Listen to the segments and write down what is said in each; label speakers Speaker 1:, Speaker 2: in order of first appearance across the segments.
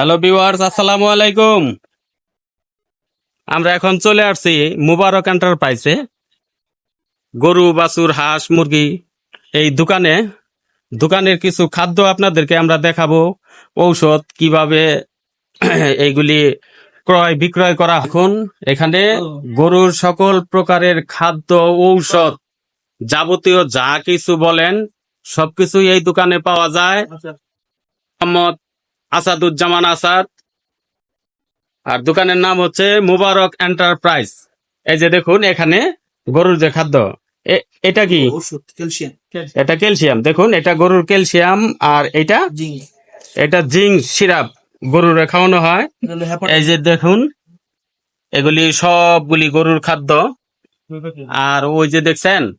Speaker 1: Hello viewers আসসালামু আলাইকুম। আমরা এখন চলে আসছি মুবারক এন্টারপ্রাইজে। গরু বাছুর হাঁস মুরগি এই দোকানে। দোকানের কিছু খাদ্য আপনাদেরকে আমরা দেখাবো। ঔষধ কীভাবে এইগুলি ক্রয় বিক্রয় করা এখন এখানে গরুর সকল প্রকারের খাদ্য ঔষধ যাবতীয় যা কিছু বলেন সবকিছুই এই দোকানে পাওয়া যায়। মোহাম্মদ আসাদুজ্জামান আসাদ। আর দোকানের নাম হচ্ছে মুবারক এন্টারপ্রাইজ। এই যে দেখুন এখানে গরুর যে খাদ্য এ- এটা কি? এটা ক্যালসিয়াম। দেখুন এটা গরুর ক্যালসিয়াম আর এটা
Speaker 2: জিঙ্ক
Speaker 1: এটা জিঙ্ক সিরাপ। গরুর খাওয়ানো হয়। এই যে দেখুন এগুলি সবগুলি গরুর খাদ্য। আর ওই যে দেখছেন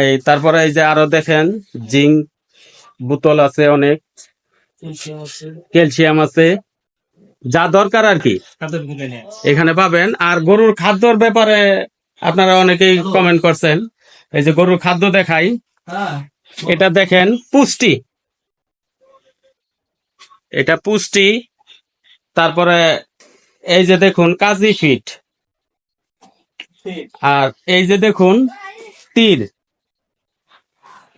Speaker 1: এই তারপরে এই যে আরও দেখেন জিঙ্ক বোতল আছে অনেক।
Speaker 2: ক্যালসিয়াম আছে।
Speaker 1: যা দরকার আর কি। এখানে পাবেন। আর গরুর খাদ্যর ব্যাপারে আপনারা অনেকেই কমেন্ট করছেন। এই যে গরুর খাদ্য দেখাই।
Speaker 2: হ্যাঁ।
Speaker 1: এটা দেখেন পুষ্টি। এটা পুষ্টি। তারপরে এই যে দেখুন কাজী ফিট। আর এই যে দেখুন তীর।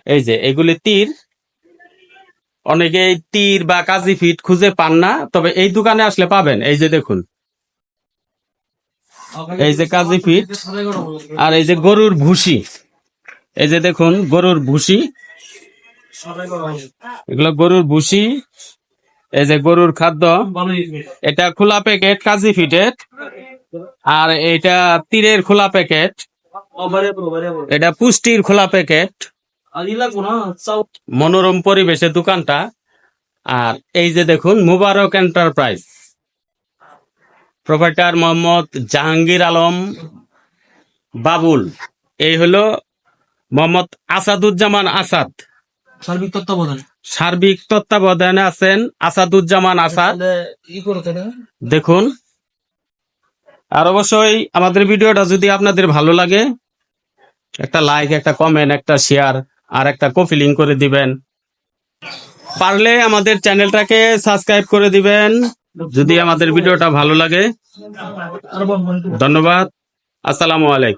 Speaker 1: এই যে এগুলি তীর। অনেকে তীর বা কাজী ফিট খুঁজে পান না, তবে এই দোকানে আসলে পাবেন। এই যে দেখুন। এই যে কাজী ফিট আর এই যে গরুর ভুসি। এই যে দেখুন, গরুর ভুসি। এগুলো গরুর ভুসি। এই যে গরুর খাদ্য। এটা খোলা প্যাকেট, কাজী ফিটের। আর এটা তীরের খোলা প্যাকেট। এটা পুষ্টির খোলা প্যাকেট। মনোরম পরিবেশে দোকানটা। আর এই যে দেখুন মুবারক এন্টারপ্রাইজ। প্রোপাইটার মোহাম্মদ জাহাঙ্গীর আলম বাবুল। এই হলো মোহাম্মদ আসাদুজ্জামান আসাদ।
Speaker 2: সার্বিক তত্ত্বাবধান।
Speaker 1: সার্বিক তত্ত্বাবধানে আছেন আসাদুজ্জামান আসাদ। দেখুন। আর অবশ্যই আমাদের ভিডিওটা যদি আপনাদের ভালো লাগে একটা লাইক একটা কমেন্ট একটা শেয়ার আর একটা কপি লিঙ্ক করে দিবেন। পারলে আমাদের চ্যানেলটাকে সাবস্ক্রাইব করে দিবেন, যদি আমাদের ভিডিওটা ভালো লাগে। ধন্যবাদ। আসসালামু আলাইকুম।